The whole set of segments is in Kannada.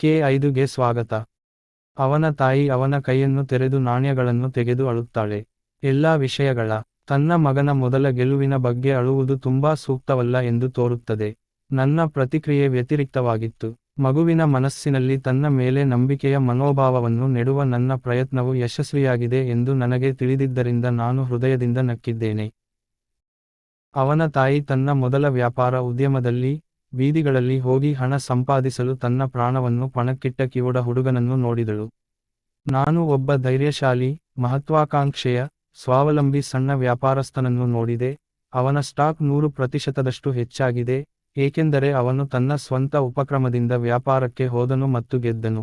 ಕೆ ಐದುಗೆ ಸ್ವಾಗತ. ಅವನ ತಾಯಿ ಅವನ ಕೈಯನ್ನು ತೆರೆದು ನಾಣ್ಯಗಳನ್ನು ತೆಗೆದು ಅಳುತ್ತಾಳೆ. ಎಲ್ಲಾ ವಿಷಯಗಳ, ತನ್ನ ಮಗನ ಮೊದಲ ಗೆಲುವಿನ ಬಗ್ಗೆ ಅಳುವುದು ತುಂಬಾ ಸೂಕ್ತವಲ್ಲ ಎಂದು ತೋರುತ್ತದೆ. ನನ್ನ ಪ್ರತಿಕ್ರಿಯೆ ವ್ಯತಿರಿಕ್ತವಾಗಿತ್ತು. ಮಗುವಿನ ಮನಸ್ಸಿನಲ್ಲಿ ತನ್ನ ಮೇಲೆ ನಂಬಿಕೆಯ ಮನೋಭಾವವನ್ನು ನೆಡುವ ನನ್ನ ಪ್ರಯತ್ನವು ಯಶಸ್ವಿಯಾಗಿದೆ ಎಂದು ನನಗೆ ತಿಳಿದಿದ್ದರಿಂದ ನಾನು ಹೃದಯದಿಂದ ನಕ್ಕಿದ್ದೇನೆ. ಅವನ ತಾಯಿ ತನ್ನ ಮೊದಲ ವ್ಯಾಪಾರ ಉದ್ಯಮದಲ್ಲಿ ಬೀದಿಗಳಲ್ಲಿ ಹೋಗಿ ಹಣ ಸಂಪಾದಿಸಲು ತನ್ನ ಪ್ರಾಣವನ್ನು ಪಣಕ್ಕಿಟ್ಟ ಕಿವುಡ ಹುಡುಗನನ್ನು ನೋಡಿದಳು. ನಾನು ಒಬ್ಬ ಧೈರ್ಯಶಾಲಿ, ಮಹತ್ವಾಕಾಂಕ್ಷೆಯ, ಸ್ವಾವಲಂಬಿ ಸಣ್ಣ ವ್ಯಾಪಾರಸ್ಥನನ್ನು ನೋಡಿದೆ. ಅವನ ಸ್ಟಾಕ್ ನೂರು ಪ್ರತಿಶತದಷ್ಟು ಹೆಚ್ಚಾಗಿದೆ, ಏಕೆಂದರೆ ಅವನು ತನ್ನ ಸ್ವಂತ ಉಪಕ್ರಮದಿಂದ ವ್ಯಾಪಾರಕ್ಕೆ ಹೋದನು ಮತ್ತು ಗೆದ್ದನು.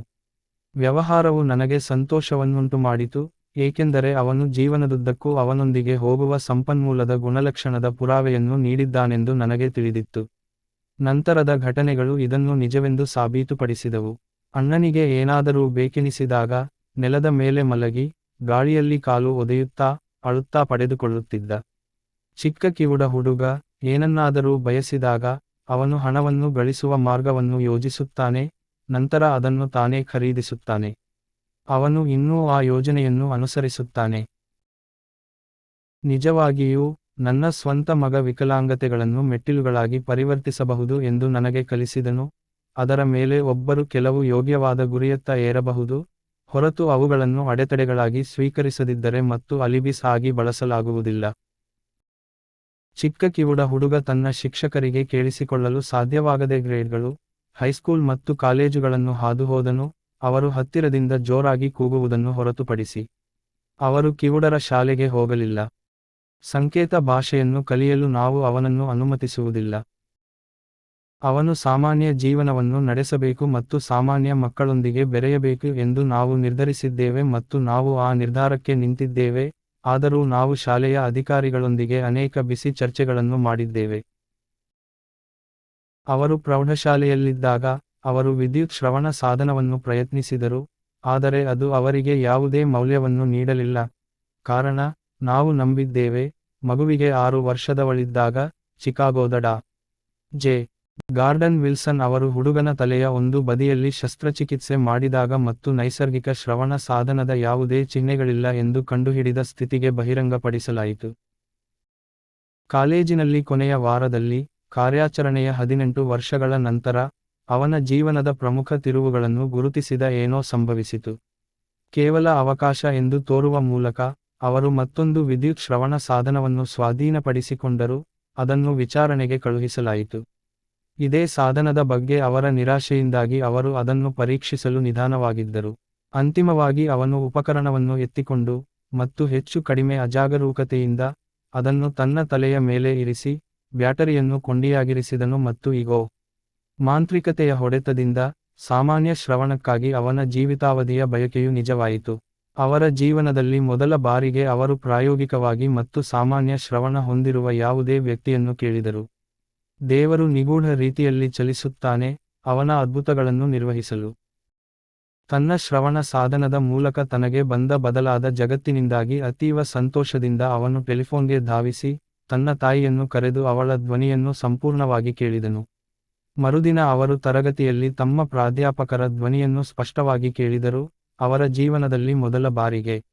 ವ್ಯವಹಾರವು ನನಗೆ ಸಂತೋಷವನ್ನುಂಟು ಮಾಡಿತು ಏಕೆಂದರೆ ಅವನು ಜೀವನದುದ್ದಕ್ಕೂ ಅವನೊಂದಿಗೆ ಹೋಗುವ ಸಂಪನ್ಮೂಲದ ಗುಣಲಕ್ಷಣದ ಪುರಾವೆಯನ್ನು ನೀಡಿದ್ದಾನೆಂದು ನನಗೆ ತಿಳಿದಿತ್ತು. ನಂತರದ ಘಟನೆಗಳು ಇದನ್ನು ನಿಜವೆಂದು ಸಾಬೀತುಪಡಿಸಿದವು. ಅಣ್ಣನಿಗೆ ಏನಾದರೂ ಬೇಕೆನಿಸಿದಾಗ ನೆಲದ ಮೇಲೆ ಮಲಗಿ, ಗಾಳಿಯಲ್ಲಿ ಕಾಲು ಒದೆಯುತ್ತಾ ಅಳುತ್ತಾ ಪಡೆದುಕೊಳ್ಳುತ್ತಿದ್ದ. ಚಿಕ್ಕ ಕಿವುಡ ಹುಡುಗ ಏನನ್ನಾದರೂ ಬಯಸಿದಾಗ ಅವನು ಹಣವನ್ನು ಗಳಿಸುವ ಮಾರ್ಗವನ್ನು ಯೋಜಿಸುತ್ತಾನೆ, ನಂತರ ಅದನ್ನು ತಾನೇ ಖರೀದಿಸುತ್ತಾನೆ. ಅವನು ಇನ್ನೂ ಆ ಯೋಜನೆಯನ್ನು ಅನುಸರಿಸುತ್ತಾನೆ. ನಿಜವಾಗಿಯೂ ನನ್ನ ಸ್ವಂತ ಮಗ ವಿಕಲಾಂಗತೆಗಳನ್ನು ಮೆಟ್ಟಿಲುಗಳಾಗಿ ಪರಿವರ್ತಿಸಬಹುದು ಎಂದು ನನಗೆ ಕಲಿಸಿದನು. ಅದರ ಮೇಲೆ ಒಬ್ಬರು ಕೆಲವು ಯೋಗ್ಯವಾದ ಗುರಿಯತ್ತ ಏರಬಹುದು. ಹೊರತು ಅವುಗಳನ್ನು ಅಡೆತಡೆಗಳಾಗಿ ಸ್ವೀಕರಿಸದಿದ್ದರೆ ಮತ್ತು ಅಲಿಬಿಸ್ ಆಗಿ ಬಳಸಲಾಗುವುದಿಲ್ಲ. ಚಿಕ್ಕ ಕಿವುಡ ಹುಡುಗ ತನ್ನ ಶಿಕ್ಷಕರಿಗೆ ಕೇಳಿಸಿಕೊಳ್ಳಲು ಸಾಧ್ಯವಾಗದೆ ಗ್ರೇಡ್ಗಳು, ಹೈಸ್ಕೂಲ್ ಮತ್ತು ಕಾಲೇಜುಗಳನ್ನು ಹಾದುಹೋದನು. ಅವರು ಹತ್ತಿರದಿಂದ ಜೋರಾಗಿ ಕೂಗುವುದನ್ನು ಹೊರತುಪಡಿಸಿ. ಅವರು ಕಿವುಡರ ಶಾಲೆಗೆ ಹೋಗಲಿಲ್ಲ. ಸಂಕೇತ ಭಾಷೆಯನ್ನು ಕಲಿಯಲು ನಾವು ಅವನನ್ನು ಅನುಮತಿಸುವುದಿಲ್ಲ. ಅವನು ಸಾಮಾನ್ಯ ಜೀವನವನ್ನು ನಡೆಸಬೇಕು ಮತ್ತು ಸಾಮಾನ್ಯ ಮಕ್ಕಳೊಂದಿಗೆ ಬೆರೆಯಬೇಕು ಎಂದು ನಾವು ನಿರ್ಧರಿಸಿದ್ದೇವೆ ಮತ್ತು ನಾವು ಆ ನಿರ್ಧಾರಕ್ಕೆ ನಿಂತಿದ್ದೇವೆ, ಆದರೂ ನಾವು ಶಾಲೆಯ ಅಧಿಕಾರಿಗಳೊಂದಿಗೆ ಅನೇಕ ಬಿಸಿ ಚರ್ಚೆಗಳನ್ನು ಮಾಡಿದ್ದೇವೆ. ಅವರು ಪ್ರೌಢಶಾಲೆಯಲ್ಲಿದ್ದಾಗ, ಅವರು ವಿದ್ಯುತ್ ಶ್ರವಣ ಸಾಧನವನ್ನು ಪ್ರಯತ್ನಿಸಿದರು, ಆದರೆ ಅದು ಅವರಿಗೆ ಯಾವುದೇ ಮೌಲ್ಯವನ್ನು ನೀಡಲಿಲ್ಲ. ಕಾರಣ ನಾವು ನಂಬಿದ್ದೇವೆ. ಮಗುವಿಗೆ ಆರು ವರ್ಷದವಳಿದ್ದಾಗ ಚಿಕಾಗೋದ ಡಾ. ಜೆ. ಗಾರ್ಡನ್ ವಿಲ್ಸನ್ ಅವರು ಹುಡುಗನ ತಲೆಯ ಒಂದು ಬದಿಯಲ್ಲಿ ಶಸ್ತ್ರಚಿಕಿತ್ಸೆ ಮಾಡಿದಾಗ ಮತ್ತು ನೈಸರ್ಗಿಕ ಶ್ರವಣ ಸಾಧನದ ಯಾವುದೇ ಚಿಹ್ನೆಗಳಿಲ್ಲ ಎಂದು ಕಂಡುಹಿಡಿದ ಸ್ಥಿತಿಗೆ ಬಹಿರಂಗಪಡಿಸಲಾಯಿತು. ಕಾಲೇಜಿನಲ್ಲಿ ಕೊನೆಯ ವಾರದಲ್ಲಿ ಕಾರ್ಯಾಚರಣೆಯ ಹದಿನೆಂಟು ವರ್ಷಗಳ ನಂತರ ಅವನ ಜೀವನದ ಪ್ರಮುಖ ತಿರುವುಗಳನ್ನು ಗುರುತಿಸಿದ ಏನೋ ಸಂಭವಿಸಿತು. ಕೇವಲ ಅವಕಾಶ ಎಂದು ತೋರುವ ಮೂಲಕ ಅವರು ಮತ್ತೊಂದು ವಿದ್ಯುತ್ ಶ್ರವಣ ಸಾಧನವನ್ನು ಸ್ವಾಧೀನಪಡಿಸಿಕೊಂಡರು, ಅದನ್ನು ವಿಚಾರಣೆಗೆ ಕಳುಹಿಸಲಾಯಿತು. ಇದೇ ಸಾಧನದ ಬಗ್ಗೆ ಅವರ ನಿರಾಶೆಯಿಂದಾಗಿ ಅವರು ಅದನ್ನು ಪರೀಕ್ಷಿಸಲು ನಿಧಾನವಾಗಿದ್ದರು. ಅಂತಿಮವಾಗಿ ಅವನು ಉಪಕರಣವನ್ನು ಎತ್ತಿಕೊಂಡು, ಮತ್ತು ಹೆಚ್ಚು ಕಡಿಮೆ ಅಜಾಗರೂಕತೆಯಿಂದ, ಅದನ್ನು ತನ್ನ ತಲೆಯ ಮೇಲೆ ಇರಿಸಿ, ಬ್ಯಾಟರಿಯನ್ನು ಕೊಂಡಿಯಾಗಿರಿಸಿದನು ಮತ್ತು ಇಗೋ, ಮಾಂತ್ರಿಕತೆಯ ಹೊಡೆತದಿಂದ, ಸಾಮಾನ್ಯ ಶ್ರವಣಕ್ಕಾಗಿ ಅವನ ಜೀವಿತಾವಧಿಯ ಬಯಕೆಯು ನಿಜವಾಯಿತು. ಅವರ ಜೀವನದಲ್ಲಿ ಮೊದಲ ಬಾರಿಗೆ ಅವರು ಪ್ರಾಯೋಗಿಕವಾಗಿ ಮತ್ತು ಸಾಮಾನ್ಯ ಶ್ರವಣ ಹೊಂದಿರುವ ಯಾವುದೇ ವ್ಯಕ್ತಿಯನ್ನು ಕೇಳಿದರು. ದೇವರು ನಿಗೂಢ ರೀತಿಯಲ್ಲಿ ಚಲಿಸುತ್ತಾನೆ, ಅವನ ಅದ್ಭುತಗಳನ್ನು ನಿರ್ವಹಿಸಲು. ತನ್ನ ಶ್ರವಣ ಸಾಧನದ ಮೂಲಕ ತನಗೆ ಬಂದ ಬದಲಾದ ಜಗತ್ತಿನಿಂದಾಗಿ ಅತೀವ ಸಂತೋಷದಿಂದ ಅವನು ಟೆಲಿಫೋನ್ಗೆ ಧಾವಿಸಿ, ತನ್ನ ತಾಯಿಯನ್ನು ಕರೆದು ಅವಳ ಧ್ವನಿಯನ್ನು ಸಂಪೂರ್ಣವಾಗಿ ಕೇಳಿದನು. ಮರುದಿನ ಅವರು ತರಗತಿಯಲ್ಲಿ ತಮ್ಮ ಪ್ರಾಧ್ಯಾಪಕರ ಧ್ವನಿಯನ್ನು ಸ್ಪಷ್ಟವಾಗಿ ಕೇಳಿದರು ಅವರ ಜೀವನದಲ್ಲಿ ಮೊದಲ ಬಾರಿಗೆ.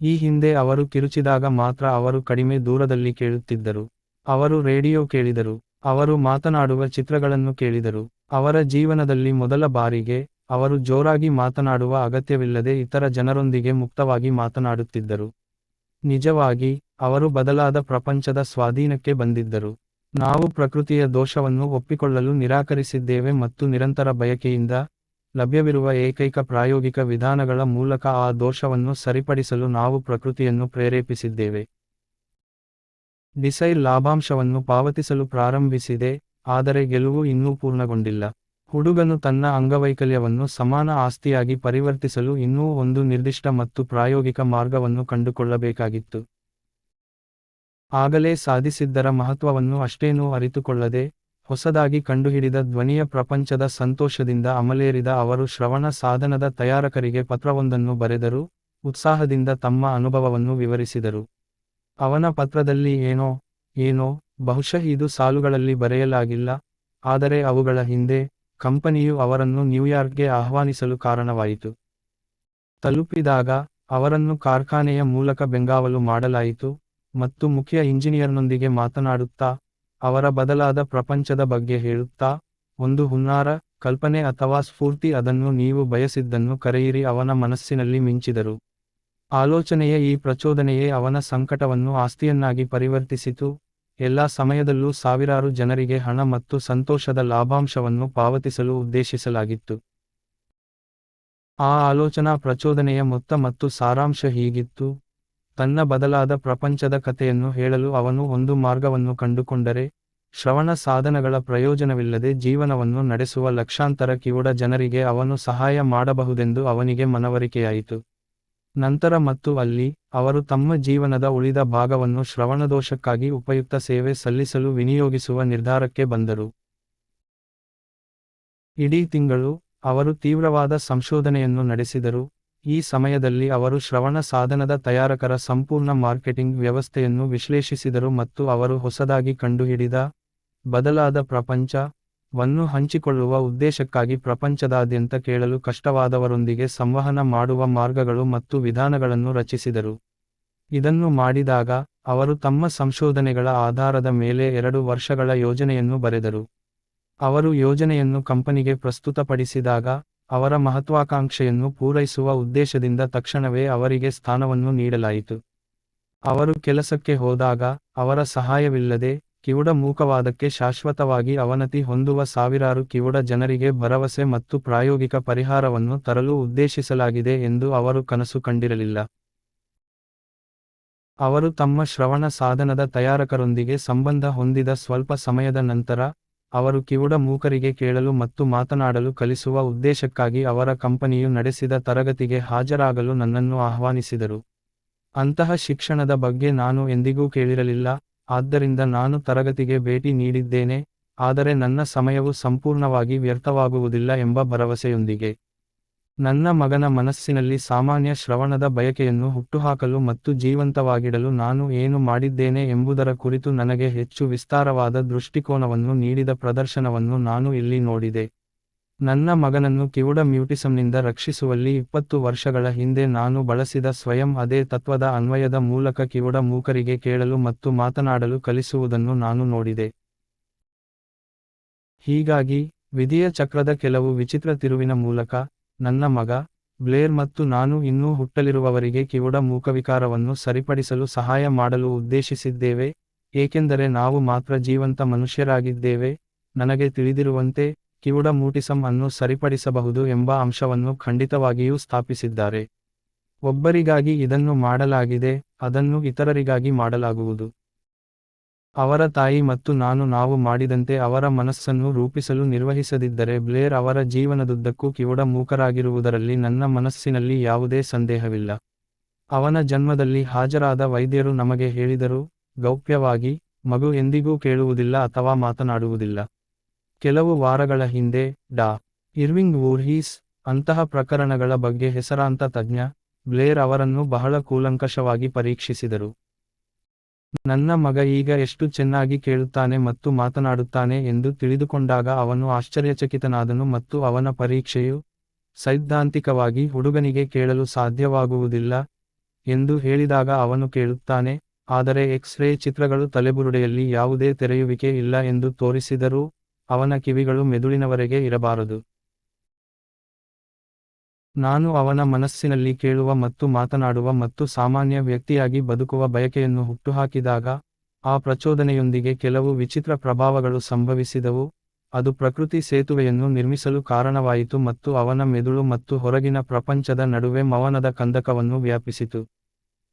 ಈ ಹಿಂದೆ ಅವರು ಕಿರುಚಿದಾಗ ಮಾತ್ರ ಅವರು ಕಡಿಮೆ ದೂರದಲ್ಲಿ ಕೇಳುತ್ತಿದ್ದರು. ಅವರು ರೇಡಿಯೋ ಕೇಳಿದರು. ಅವರು ಮಾತನಾಡುವ ಚಿತ್ರಗಳನ್ನು ಕೇಳಿದರು. ಅವರ ಜೀವನದಲ್ಲಿ ಮೊದಲ ಬಾರಿಗೆ ಅವರು ಜೋರಾಗಿ ಮಾತನಾಡುವ ಅಗತ್ಯವಿಲ್ಲದೆ ಇತರ ಜನರೊಂದಿಗೆ ಮುಕ್ತವಾಗಿ ಮಾತನಾಡುತ್ತಿದ್ದರು. ನಿಜವಾಗಿ, ಅವರು ಬದಲಾದ ಪ್ರಪಂಚದ ಸ್ವಾಧೀನಕ್ಕೆ ಬಂದಿದ್ದರು. ನಾವು ಪ್ರಕೃತಿಯ ದೋಷವನ್ನು ಒಪ್ಪಿಕೊಳ್ಳಲು ನಿರಾಕರಿಸಿದ್ದೇವೆ ಮತ್ತು ನಿರಂತರ ಬಯಕೆಯಿಂದ ಲಭ್ಯವಿರುವ ಏಕೈಕ ಪ್ರಾಯೋಗಿಕ ವಿಧಾನಗಳ ಮೂಲಕ ಆ ದೋಷವನ್ನು ಸರಿಪಡಿಸಲು ನಾವು ಪ್ರಕೃತಿಯನ್ನು ಪ್ರೇರೇಪಿಸಿದ್ದೇವೆ. ಡಿಸೈಲ್ ಲಾಭಾಂಶವನ್ನು ಪಾವತಿಸಲು ಪ್ರಾರಂಭಿಸಿದೆ, ಆದರೆ ಗೆಲುವು ಇನ್ನೂ ಪೂರ್ಣಗೊಂಡಿಲ್ಲ. ಹುಡುಗನು ತನ್ನ ಅಂಗವೈಕಲ್ಯವನ್ನು ಸಮಾನ ಆಸ್ತಿಯಾಗಿ ಪರಿವರ್ತಿಸಲು ಇನ್ನೂ ಒಂದು ನಿರ್ದಿಷ್ಟ ಮತ್ತು ಪ್ರಾಯೋಗಿಕ ಮಾರ್ಗವನ್ನು ಕಂಡುಕೊಳ್ಳಬೇಕಾಗಿತ್ತು. ಆಗಲೇ ಸಾಧಿಸಿದ್ದರ ಮಹತ್ವವನ್ನು ಅಷ್ಟೇನೂ ಅರಿತುಕೊಳ್ಳದೆ ಹೊಸದಾಗಿ ಕಂಡುಹಿಡಿದ ಧ್ವನಿಯ ಪ್ರಪಂಚದ ಸಂತೋಷದಿಂದ ಅಮಲೇರಿದ ಅವರು ಶ್ರವಣ ಸಾಧನದ ತಯಾರಕರಿಗೆ ಪತ್ರವೊಂದನ್ನು ಬರೆದರು ಉತ್ಸಾಹದಿಂದ ತಮ್ಮ ಅನುಭವವನ್ನು ವಿವರಿಸಿದರು ಅವನ ಪತ್ರದಲ್ಲಿ ಏನೋ ಏನೋ ಬಹುಶಃ ಇದು ಸಾಲುಗಳಲ್ಲಿ ಬರೆಯಲಾಗಿಲ್ಲ ಆದರೆ ಅವುಗಳ ಹಿಂದೆ ಕಂಪನಿಯು ಅವರನ್ನು ನ್ಯೂಯಾರ್ಕ್ಗೆ ಆಹ್ವಾನಿಸಲು ಕಾರಣವಾಯಿತು. ತಲುಪಿದಾಗ, ಅವರನ್ನು ಕಾರ್ಖಾನೆಯ ಮೂಲಕ ಬೆಂಗಾವಲು ಮಾಡಲಾಯಿತು, ಮತ್ತು ಮುಖ್ಯ ಇಂಜಿನಿಯರ್ನೊಂದಿಗೆ ಮಾತನಾಡುತ್ತಾ, ಅವರ ಬದಲಾದ ಪ್ರಪಂಚದ ಬಗ್ಗೆ ಹೇಳುತ್ತಾ, ಒಂದು ಹುನ್ನಾರ, ಕಲ್ಪನೆ ಅಥವಾ ಸ್ಫೂರ್ತಿ ಅದನ್ನು ನೀವು ಬಯಸಿದ್ದನ್ನು ಕರೆಯಿರಿ ಅವನ ಮನಸ್ಸಿನಲ್ಲಿ ಮಿಂಚಿದರು. ಆಲೋಚನೆಯ ಈ ಪ್ರಚೋದನೆಯೇ ಅವನ ಸಂಕಟವನ್ನು ಆಸ್ತಿಯನ್ನಾಗಿ ಪರಿವರ್ತಿಸಿತು, ಎಲ್ಲಾ ಸಮಯದಲ್ಲೂ ಸಾವಿರಾರು ಜನರಿಗೆ ಹಣ ಮತ್ತು ಸಂತೋಷದ ಲಾಭಾಂಶವನ್ನು ಪಾವತಿಸಲು ಉದ್ದೇಶಿಸಲಾಗಿತ್ತು. ಆ ಆಲೋಚನಾ ಪ್ರಚೋದನೆಯ ಮೊತ್ತ ಮತ್ತು ಸಾರಾಂಶ ಹೀಗಿತ್ತು, ತನ್ನ ಬದಲಾದ ಪ್ರಪಂಚದ ಕಥೆಯನ್ನು ಹೇಳಲು ಅವನು ಒಂದು ಮಾರ್ಗವನ್ನು ಕಂಡುಕೊಂಡರೆ, ಶ್ರವಣ ಸಾಧನಗಳ ಪ್ರಯೋಜನವಿಲ್ಲದೆ ಜೀವನವನ್ನು ನಡೆಸುವ ಲಕ್ಷಾಂತರ ಕಿವುಡ ಜನರಿಗೆ ಅವನು ಸಹಾಯ ಮಾಡಬಹುದೆಂದು ಅವನಿಗೆ ಮನವರಿಕೆಯಾಯಿತು. ನಂತರ ಮತ್ತು ಅಲ್ಲಿ, ಅವರು ತಮ್ಮ ಜೀವನದ ಉಳಿದ ಭಾಗವನ್ನು ಶ್ರವಣದೋಷಕ್ಕಾಗಿ ಉಪಯುಕ್ತ ಸೇವೆ ಸಲ್ಲಿಸಲು ವಿನಿಯೋಗಿಸುವ ನಿರ್ಧಾರಕ್ಕೆ ಬಂದರು. ಇಡೀ ತಿಂಗಳು, ಅವರು ತೀವ್ರವಾದ ಸಂಶೋಧನೆಯನ್ನು ನಡೆಸಿದರು, ಈ ಸಮಯದಲ್ಲಿ ಅವರು ಶ್ರವಣ ಸಾಧನದ ತಯಾರಕರ ಸಂಪೂರ್ಣ ಮಾರ್ಕೆಟಿಂಗ್ ವ್ಯವಸ್ಥೆಯನ್ನು ವಿಶ್ಲೇಷಿಸಿದರು ಮತ್ತು ಅವರು ಹೊಸದಾಗಿ ಕಂಡುಹಿಡಿದ, ಬದಲಾದ ಪ್ರಪಂಚ, ವನ್ನು ಹಂಚಿಕೊಳ್ಳುವ ಉದ್ದೇಶಕ್ಕಾಗಿ ಪ್ರಪಂಚದಾದ್ಯಂತ ಕೇಳಲು ಕಷ್ಟವಾದವರೊಂದಿಗೆ ಸಂವಹನ ಮಾಡುವ ಮಾರ್ಗಗಳು ಮತ್ತು ವಿಧಾನಗಳನ್ನು ರಚಿಸಿದರು. ಇದನ್ನು ಮಾಡಿದಾಗ, ಅವರು ತಮ್ಮ ಸಂಶೋಧನೆಗಳ ಆಧಾರದ ಮೇಲೆ ಎರಡು ವರ್ಷಗಳ ಯೋಜನೆಯನ್ನು ಬರೆದರು. ಅವರು ಯೋಜನೆಯನ್ನು ಕಂಪನಿಗೆ ಪ್ರಸ್ತುತಪಡಿಸಿದಾಗ, ಅವರ ಮಹತ್ವಾಕಾಂಕ್ಷೆಯನ್ನು ಪೂರೈಸುವ ಉದ್ದೇಶದಿಂದ ತಕ್ಷಣವೇ ಅವರಿಗೆ ಸ್ಥಾನವನ್ನು ನೀಡಲಾಯಿತು. ಅವರು ಕೆಲಸಕ್ಕೆ ಹೋದಾಗ, ಅವರ ಸಹಾಯವಿಲ್ಲದೆ, ಕಿವುಡ ಮೂಕವಾದಕ್ಕೆ ಶಾಶ್ವತವಾಗಿ ಅವನತಿ ಹೊಂದುವ ಸಾವಿರಾರು ಕಿವುಡ ಜನರಿಗೆ ಭರವಸೆ ಮತ್ತು ಪ್ರಾಯೋಗಿಕ ಪರಿಹಾರವನ್ನು ತರಲು ಉದ್ದೇಶಿಸಲಾಗಿದೆ ಎಂದು ಅವರು ಕನಸು ಕಂಡಿರಲಿಲ್ಲ. ಅವರು ತಮ್ಮ ಶ್ರವಣ ಸಾಧನದ ತಯಾರಕರೊಂದಿಗೆ ಸಂಬಂಧ ಹೊಂದಿದ ಸ್ವಲ್ಪ ಸಮಯದ ನಂತರ, ಅವರು ಕಿವುಡ ಮೂಕರಿಗೆ ಕೇಳಲು ಮತ್ತು ಮಾತನಾಡಲು ಕಲಿಸುವ ಉದ್ದೇಶಕ್ಕಾಗಿ ಅವರ ಕಂಪನಿಯು ನಡೆಸಿದ ತರಗತಿಗೆ ಹಾಜರಾಗಲು ನನ್ನನ್ನು ಆಹ್ವಾನಿಸಿದರು. ಅಂತಹ ಶಿಕ್ಷಣದ ಬಗ್ಗೆ ನಾನು ಎಂದಿಗೂ ಕೇಳಿರಲಿಲ್ಲ, ಆದ್ದರಿಂದ ನಾನು ತರಗತಿಗೆ ಭೇಟಿ ನೀಡಿದ್ದೇನೆ, ಆದರೆ ನನ್ನ ಸಮಯವು ಸಂಪೂರ್ಣವಾಗಿ ವ್ಯರ್ಥವಾಗುವುದಿಲ್ಲ ಎಂಬ ಭರವಸೆಯೊಂದಿಗೆ. ನನ್ನ ಮಗನ ಮನಸ್ಸಿನಲ್ಲಿ ಸಾಮಾನ್ಯ ಶ್ರವಣದ ಬಯಕೆಯನ್ನು ಹುಟ್ಟುಹಾಕಲು ಮತ್ತು ಜೀವಂತವಾಗಿಡಲು ನಾನು ಏನು ಮಾಡಿದ್ದೇನೆ ಎಂಬುದರ ಕುರಿತು ನನಗೆ ಹೆಚ್ಚು ವಿಸ್ತಾರವಾದ ದೃಷ್ಟಿಕೋನವನ್ನು ನೀಡಿದ ಪ್ರದರ್ಶನವನ್ನು ನಾನು ಇಲ್ಲಿ ನೋಡಿದೆ. ನನ್ನ ಮಗನನ್ನು ಕಿವುಡ ಮ್ಯೂಟಿಸಂನಿಂದ ರಕ್ಷಿಸುವಲ್ಲಿ ಇಪ್ಪತ್ತು ವರ್ಷಗಳ ಹಿಂದೆ ನಾನು ಬಳಸಿದ ಸ್ವಯಂ ಅದೇ ತತ್ವದ ಅನ್ವಯದ ಮೂಲಕ ಕಿವುಡ ಮೂಕರಿಗೆ ಕೇಳಲು ಮತ್ತು ಮಾತನಾಡಲು ಕಲಿಸುವುದನ್ನು ನಾನು ನೋಡಿದೆ. ಹೀಗಾಗಿ, ವಿಧಿಯ ಚಕ್ರದ ಕೆಲವು ವಿಚಿತ್ರ ತಿರುವಿನ ಮೂಲಕ, ನನ್ನ ಮಗ, ಬ್ಲೇರ್ ಮತ್ತು ನಾನು ಇನ್ನೂ ಹುಟ್ಟಲಿರುವವರಿಗೆ ಕಿವುಡ ಮೂಕವಿಕಾರವನ್ನು ಸರಿಪಡಿಸಲು ಸಹಾಯ ಮಾಡಲು ಉದ್ದೇಶಿಸಿದ್ದೇವೆ, ಏಕೆಂದರೆ ನಾವು ಮಾತ್ರ ಜೀವಂತ ಮನುಷ್ಯರಾಗಿದ್ದೇವೆ, ನನಗೆ ತಿಳಿದಿರುವಂತೆ, ಕಿವುಡ ಮೂಟಿಸಂ ಅನ್ನು ಸರಿಪಡಿಸಬಹುದು ಎಂಬ ಅಂಶವನ್ನು ಖಂಡಿತವಾಗಿಯೂ ಸ್ಥಾಪಿಸಿದ್ದಾರೆ. ಒಬ್ಬರಿಗಾಗಿ ಇದನ್ನು ಮಾಡಲಾಗಿದೆ, ಅದನ್ನು ಇತರರಿಗಾಗಿ ಮಾಡಲಾಗುವುದು. ಅವರ ತಾಯಿ ಮತ್ತು ನಾನು ನಾವು ಮಾಡಿದಂತೆ ಅವರ ಮನಸ್ಸನ್ನು ರೂಪಿಸಲು ನಿರ್ವಹಿಸದಿದ್ದರೆ ಬ್ಲೇರ್ ಅವರ ಜೀವನದುದ್ದಕ್ಕೂ ಕಿವುಡ ಮೂಕರಾಗಿರುವುದರಲ್ಲಿ ನನ್ನ ಮನಸ್ಸಿನಲ್ಲಿ ಯಾವುದೇ ಸಂದೇಹವಿಲ್ಲ. ಅವನ ಜನ್ಮದಲ್ಲಿ ಹಾಜರಾದ ವೈದ್ಯರು ನಮಗೆ ಹೇಳಿದರು, ಗೌಪ್ಯವಾಗಿ, ಮಗು ಎಂದಿಗೂ ಕೇಳುವುದಿಲ್ಲ ಅಥವಾ ಮಾತನಾಡುವುದಿಲ್ಲ. ಕೆಲವು ವಾರಗಳ ಹಿಂದೆ, ಡಾ. ಇರ್ವಿಂಗ್ ವೂರ್ಹೀಸ್, ಅಂತಹ ಪ್ರಕರಣಗಳ ಬಗ್ಗೆ ಹೆಸರಾಂತ ತಜ್ಞ, ಬ್ಲೇರ್ ಅವರನ್ನು ಬಹಳ ಕೂಲಂಕಷವಾಗಿ ಪರೀಕ್ಷಿಸಿದರು. ನನ್ನ ಮಗ ಈಗ ಎಷ್ಟು ಚೆನ್ನಾಗಿ ಕೇಳುತ್ತಾನೆ ಮತ್ತು ಮಾತನಾಡುತ್ತಾನೆ ಎಂದು ತಿಳಿದುಕೊಂಡಾಗ ಅವನು ಆಶ್ಚರ್ಯಚಕಿತನಾದನು ಮತ್ತು ಅವನ ಪರೀಕ್ಷೆಯು, ಸೈದ್ಧಾಂತಿಕವಾಗಿ ಹುಡುಗನಿಗೆ ಕೇಳಲು ಸಾಧ್ಯವಾಗುವುದಿಲ್ಲ, ಎಂದು ಹೇಳಿದಾಗ ಅವನು ಕೇಳುತ್ತಾನೆ, ಆದರೆ ಎಕ್ಸ್-ರೇ ಚಿತ್ರಗಳು ತಲೆಬುರುಡೆಯಲ್ಲಿ ಯಾವುದೇ ತೆರೆಯುವಿಕೆ ಇಲ್ಲ ಎಂದು ತೋರಿಸಿದರೂ, ಅವನ ಕಿವಿಗಳು ಮೆದುಳಿನವರೆಗೆ ಇರಬಾರದು. ನಾನು ಅವನ ಮನಸ್ಸಿನಲ್ಲಿ ಕೇಳುವ ಮತ್ತು ಮಾತನಾಡುವ ಮತ್ತು ಸಾಮಾನ್ಯ ವ್ಯಕ್ತಿಯಾಗಿ ಬದುಕುವ ಬಯಕೆಯನ್ನು ಹುಟ್ಟುಹಾಕಿದಾಗ, ಆ ಪ್ರಚೋದನೆಯೊಂದಿಗೆ ಕೆಲವು ವಿಚಿತ್ರ ಪ್ರಭಾವಗಳು ಸಂಭವಿಸಿದವು, ಅದು ಪ್ರಕೃತಿ ಸೇತುವೆಯನ್ನು ನಿರ್ಮಿಸಲು ಕಾರಣವಾಯಿತು ಮತ್ತು ಅವನ ಮೆದುಳು ಮತ್ತು ಹೊರಗಿನ ಪ್ರಪಂಚದ ನಡುವೆ ಮವನದ ಕಂದಕವನ್ನು ವ್ಯಾಪಿಸಿತು.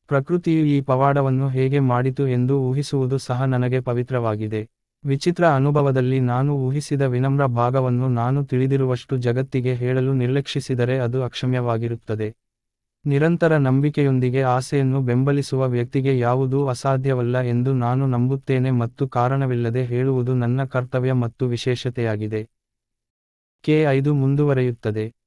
ಪ್ರಕೃತಿಯು ಈ ಪವಾಡವನ್ನು ಹೇಗೆ ಮಾಡಿತು ಎಂದು ಊಹಿಸುವುದು ಸಹ ನನಗೆ ಪವಿತ್ರವಾಗಿದೆ. ವಿಚಿತ್ರ ಅನುಭವದಲ್ಲಿ ನಾನು ಊಹಿಸಿದ ವಿನಮ್ರ ಭಾಗವನ್ನು ನಾನು ತಿಳಿದಿರುವಷ್ಟು ಜಗತ್ತಿಗೆ ಹೇಳಲು ನಿರ್ಲಕ್ಷಿಸಿದರೆ ಅದು ಅಕ್ಷಮ್ಯವಾಗಿರುತ್ತದೆ. ನಿರಂತರ ನಂಬಿಕೆಯೊಂದಿಗೆ ಆಸೆಯನ್ನು ಬೆಂಬಲಿಸುವ ವ್ಯಕ್ತಿಗೆ ಯಾವುದೂ ಅಸಾಧ್ಯವಲ್ಲ ಎಂದು ನಾನು ನಂಬುತ್ತೇನೆ ಮತ್ತು ಕಾರಣವಿಲ್ಲದೆ ಹೇಳುವುದು ನನ್ನ ಕರ್ತವ್ಯ ಮತ್ತು ವಿಶೇಷತೆಯಾಗಿದೆ. ಕೆ ಐದು ಮುಂದುವರೆಯುತ್ತದೆ.